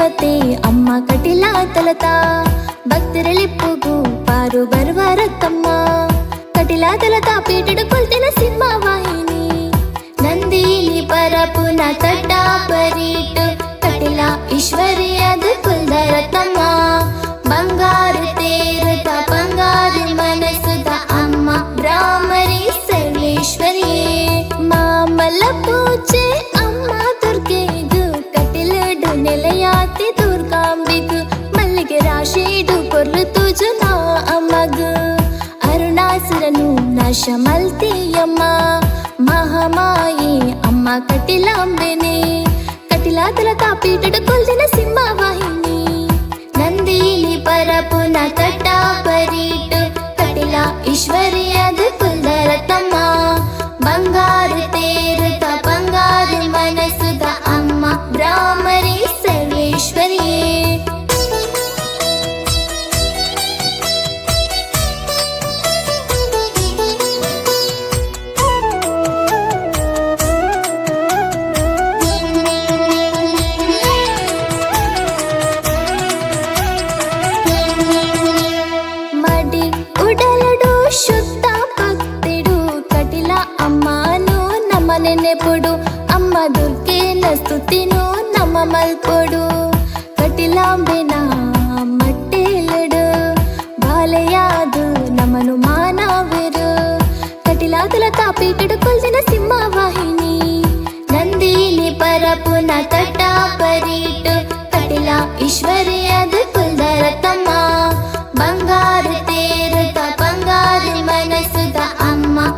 ಬಂಗಾರತೆ ಅಮ್ಮ ಕಟಿಲ ತಲತ ಭಕ್ತರಳಿಪ್ಪುಗು ಪಾರು ಬರುವ ರತ್ತಮ್ಮ ಕಟಿಲ ತಲತ ಪೀಟಡು ಕೊಲ್ತಿನ ಸಿಂಹ ವಾಹಿನಿ ನಂದಿನಿ ಪರಪುನ ತಟ್ಟ ಪರೀಟು ಕಟಿಲ ಈಶ್ವರಿ ಅದು ಕುಲ್ದರತಮ್ಮ ಬಂಗಾರು ತೇರುತ ಬಂಗಾರು ಮನಸುದ ಅಮ್ಮ ಬ್ರಾಹ್ಮರಿ ಸರ್ವೇಶ್ವರಿ ಮಾಮಲ್ಲ ಪೂಜೆ ಕೊರ್ಲು ತುಜು ನಾ ಅಮ್ಮಗು ಅರುಣಾಸುರನು ನಾಶ ಮಲ್ತಿಯಮ್ಮ ಮಹಾಮಾಯಿ ಅಮ್ಮ ಕಟಿಲಾಂಬೆನೆ ಕಟಿಲಾತಲ ತಾಪೀಟಡು ಕೊಲ್ದಿನ ಸಿಂಹ ವಾಹಿನಿ ನಂದಿನಿ ಪರಪುನ ತಟ್ಟ శుద్ధ భక్తుడు కటిల అమ్మను నమ్మనెప్పుడు అమ్మ దుర్గేల స్థుతిను నమ్మమల్పొడు. కటిలాంబెన మట్టేలడు బాలయాదు నమను మానవరు కటిలాదుల కాపీకడు కొలిసిన సింహవాహిని నందిని పరపున తట పరిటు. ఈశ్వరి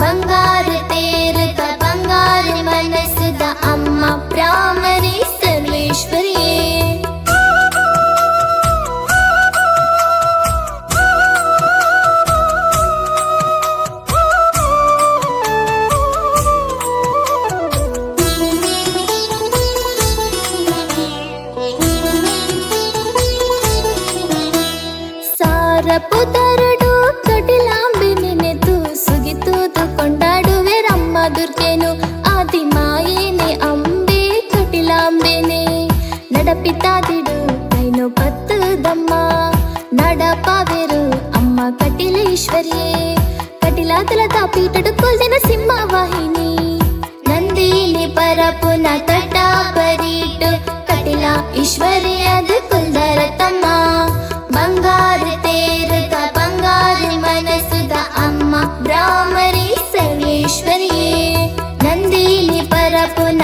ಬಂಗಾರು ತೇರುತ ಬಂಗಾರು ಮನಸ್ಸುದ ಅಮ್ಮ ಬ್ರಾಹ್ಮರಿ ಸರ್ವೇಶ್ವರಿಯೇ ಸಾರಪು నడవమ్మ నడపవెరు అమ్మ కటిలేశ్వరియే కటిలాతుల తాపీటడు కొలిన సింహవాహిని. నందిని పరపున కటాపరీటు కటిల ఈశ్వరియ కుల్దరతమ్మ బంగారు తేరుగ బంగారు మనసుగ అమ్మ బ్రాహ్మరి సర్వేశ్వరియే నందిని పరపున